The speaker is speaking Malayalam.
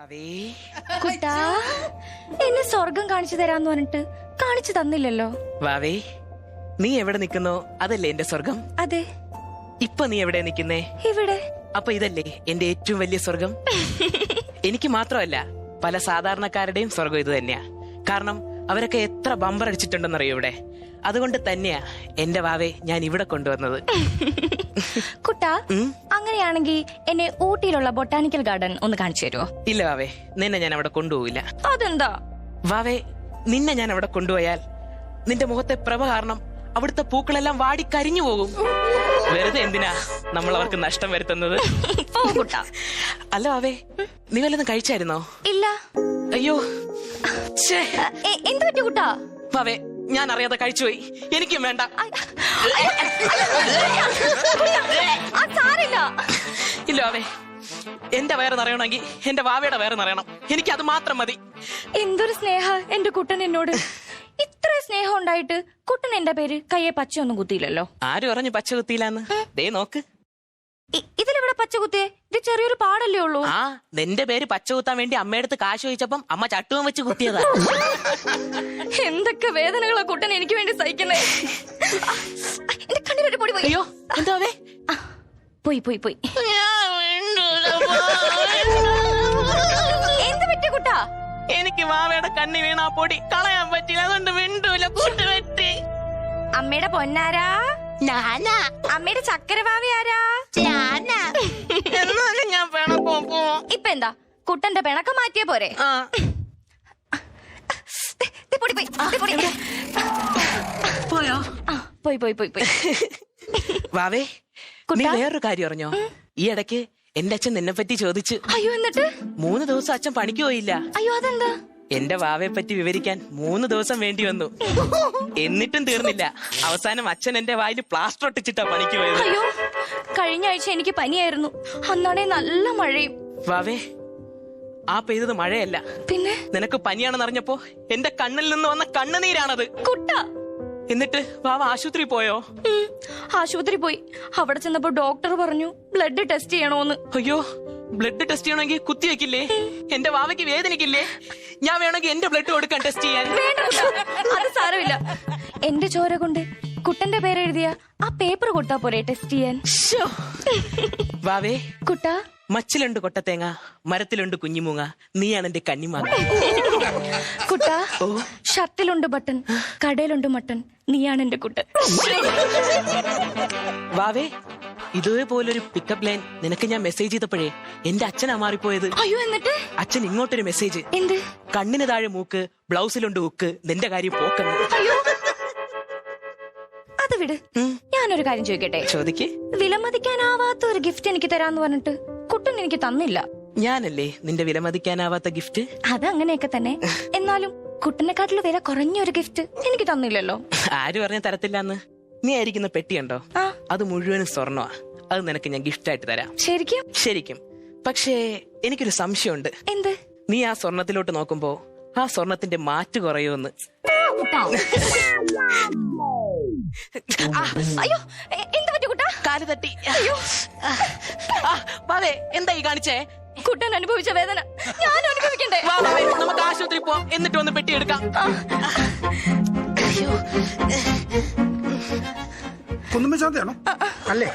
വാവേ കുട്ടാ എന്നെ സ്വർഗം കാണിച്ചു തരാന്ന് പറഞ്ഞിട്ട് കാണിച്ചു തന്നില്ലല്ലോ. വാവേ നീ എവിടെ നിൽക്കുന്നോ? അതല്ലേ എന്റെ സ്വർഗം? അതെ. ഇപ്പൊ നീ എവിടെ നിൽക്കുന്നേ? ഇവിടെ അപ്പൊ ഇതല്ലേ എന്റെ ഏറ്റവും വലിയ സ്വർഗം? എനിക്ക് മാത്രമല്ല പല സാധാരണക്കാരുടെയും സ്വർഗം ഇത് തന്നെയാ. കാരണം അവരൊക്കെ എത്ര ബമ്പർ അടിച്ചിട്ടുണ്ടെന്നറിയോ ഇവിടെ? അതുകൊണ്ട് തന്നെയാ എന്റെ വാവേ ഞാൻ ഇവിടെ കൊണ്ടുവന്നത്. കുട്ടാ? അങ്ങനെയാണെങ്കിൽ എന്നെ ഊട്ടിയിലുള്ള ബൊട്ടാനിക്കൽ ഗാർഡൻ ഒന്ന് കാണിച്ചു തരുമോ ഇല്ല വാവേ. നിന്നെ ഞാൻ അവിടെ കൊണ്ടുപോവില്ല. അതെന്താ? വാവേ നിന്നെ ഞാൻ അവിടെ കൊണ്ടുപോയാൽ നിന്റെ മുഖത്തെ പ്രഭ കാരണം അവിടുത്തെ പൂക്കളെല്ലാം വാടി കരിഞ്ഞു പോകും. വെറുതെ എന്തിനാ നമ്മൾ അവർക്ക് നഷ്ടം വരുത്തുന്നത്? അല്ല വാവേ നീ വല്ലതും കഴിച്ചായിരുന്നോ? ഇല്ല. അയ്യോ എന്ത് പറ്റി കുട്ടാ? വാവേ ഞാൻ അറിയാതെ കഴിച്ചുപോയി. എനിക്കും വേണ്ട. ഇല്ല അവേ എന്റെ വയറ് നിറയണമെങ്കിൽ എന്റെ വാവയുടെ വയറ് നിറയണം എനിക്ക് അത് മാത്രം മതി. എന്തൊരു സ്നേഹ എന്റെ കുട്ടൻ എന്നോട്. ഇത്ര സ്നേഹം ഉണ്ടായിട്ട് കുട്ടൻ എന്റെ പേര് കയ്യെ പച്ചയൊന്നും കുത്തിയില്ലല്ലോ. ആരും അറിഞ്ഞു പച്ച കുത്തിയില്ലെന്ന്? ദേ നോക്ക്. ഇതിലെവിടെ പച്ചകുത്തേ ഇത് ചെറിയൊരു പാടല്ലേ ഉള്ളൂ. ആ നിന്റെ പേര് പച്ചകുത്താൻ വേണ്ടി അമ്മയടുത്ത് കാശ് ചോദിച്ചപ്പം അമ്മ ചട്ടുവം വെച്ച് കുത്തിയതാ. എന്തൊക്കെ വേദനകളാ കുട്ടൻ എനിക്ക് വേണ്ടി സഹിക്കുന്നേ. എന്റെ കണ്ണിലൊരു പൊടി പോയി. അയ്യോ എന്താ വാവേ പോയി പോയി പോയി. എന്ത് പറ്റിയ കുട്ടാ? എനിക്ക് വാവയുടെ കണ്ണി വീണാ പൊടി കളയാൻ പറ്റില്ല. അതുകൊണ്ട് മിണ്ടൂല. കൂട്ടുപറ്റി അമ്മയുടെ പൊന്നാരാ? ഞാനാ അമ്മയുടെ ചക്കരവാവി ആരാ? എന്നാലും ഞാൻ വേണപ്പോ പോ ഇപ്പൊ എന്താ കുട്ടന്റെ പിണക്കം മാറ്റിയ പോരെ. ആ. ദേ, ദേ പൊടി പോയി ദേ പൊടി. പോയോ? ആ, പോയി പോയി പോയി പോയി. വാവേ നീ കുട്ടാ? വേറൊരു കാര്യം അറിഞ്ഞോ? ഈ ഇടയ്ക്ക് എന്റെ അച്ഛൻ നിന്നെ പറ്റി ചോദിച്ചു അയ്യോ എന്നിട്ട്? മൂന്ന് ദിവസം അച്ഛൻ പണിക്ക് പോയില്ല. അയ്യോ അതെന്താ? എന്റെ വാവയെ പറ്റി വിവരിക്കാൻ മൂന്ന് ദിവസം വേണ്ടി വന്നു. എന്നിട്ടും തീർന്നില്ല. അവസാനം അച്ഛൻ എന്റെ വായിൽ പ്ലാസ്റ്റർ ഒട്ടിച്ചിട്ടാ പണിക്ക് പോയത്. അയ്യോ കഴിഞ്ഞ ആഴ്ച എനിക്ക് പനിയായിരുന്നു. അന്നാണെ നല്ല മഴയും. വാവേ ആ പെയ്തത് മഴയല്ല. പിന്നെ? നിനക്ക് പനിയാണെന്ന് അറിഞ്ഞപ്പോ എന്റെ കണ്ണിൽ നിന്ന് വന്ന കണ്ണുനീരാണത്. കുട്ട. എന്നിട്ട് വാവ ആശുപത്രി പോയോ? ആശുപത്രി പോയി. അവിടെ ചെന്നപ്പോ ഡോക്ടർ പറഞ്ഞു ബ്ലഡ് ടെസ്റ്റ് ചെയ്യണോന്ന്. അയ്യോ ബ്ലഡ് ടെസ്റ്റ് ചെയ്യണമെങ്കിൽ കുത്തിവെക്കില്ലേ എന്റെ വാവയ്ക്ക് വേദനിക്കില്ലേ? ഞാൻ വേണമെങ്കിൽ എന്റെ ബ്ലഡ് കൊടുക്കാൻ ടെസ്റ്റ് ചെയ്യാൻ. അത് സാരമില്ല. എന്റെ ചോര കൊണ്ട് കുട്ടന്റെ പേരെഴുതിയ ആ പേപ്പർ കൊടുത്താ പോരെ ടെസ്റ്റ് ചെയ്യാൻ. വാവേ കുട്ട. മച്ചിലുണ്ട് കൊട്ടത്തേങ്ങ മരത്തിലുണ്ട് കുഞ്ഞിമൂങ്ങ നീയാണ് എന്റെ കന്നിമാങ്ങ. കുട്ട ഷർട്ടിലുണ്ട് ബട്ടൺ കടയിലുണ്ട് മട്ടൺ നീയാണ് എന്റെ കുട്ടൻ. വാവേ ഇതേപോലൊരു പിക്കപ്പ് ലൈൻ നിനക്ക് ഞാൻ മെസ്സേജ് ചെയ്തപ്പോഴേ എന്റെ അച്ഛനാ മാറിപ്പോയത്. അയ്യോ എന്നിട്ട്? അച്ഛൻ ഇങ്ങോട്ടൊരു മെസ്സേജ് എന്ത്? കണ്ണിന് താഴെ മൂക്ക് ബ്ലൗസിലുണ്ട് ഉക്ക് നിന്റെ കാര്യം പോക്കണം. അത് വിട്. ഞാനൊരു കാര്യം ചോദിക്കട്ടെ? ചോദിക്ക്. വിലമതിക്കാനാവാത്ത ഒരു ഗിഫ്റ്റ് എനിക്ക് തരാന്ന് പറഞ്ഞിട്ട് കുട്ടൻ എനിക്ക് തന്നില്ല. ഞാനല്ലേ നിന്റെ വിലമതിക്കാനാവാത്ത ഗിഫ്റ്റ് അത് അങ്ങനെയൊക്കെ തന്നെ. എന്നാലും കുട്ടനെക്കാട്ടിൽ വില കുറഞ്ഞ ഒരു ഗിഫ്റ്റ് എനിക്ക് തന്നില്ലല്ലോ. ആര് പറഞ്ഞ തരത്തില്ലാന്ന് നീ ആയിരിക്കുന്ന പെട്ടിയുണ്ടോ? ആ. അത് മുഴുവനും സ്വർണമാ. അത് നിനക്ക് ഞാൻ ഗിഫ്റ്റ് ആയിട്ട് തരാം. ശരിക്കും? ശരിക്കും. പക്ഷേ എനിക്കൊരു സംശയമുണ്ട്. എന്ത്? നീ ആ സ്വർണത്തിലോട്ട് നോക്കുമ്പോ ആ സ്വർണത്തിന്റെ മാറ്റ് കുറയുമെന്ന്. അയ്യോ എന്താ കുട്ടാ? കാൽ തട്ടി. അയ്യോ. വാവേ എന്താ ഈ കാണിച്ചേ? കുട്ടൻ അനുഭവിച്ച വേദന. ഞാൻ അനുഭവിക്കണ്ടേ? വാവേ നമുക്ക് ആശുപത്രി പോവാം. എന്നിട്ട് ഒന്ന് പെട്ടി എടുക്കാം. കുന്നുമ്മ ശാന്തയാണോ അല്ലേ?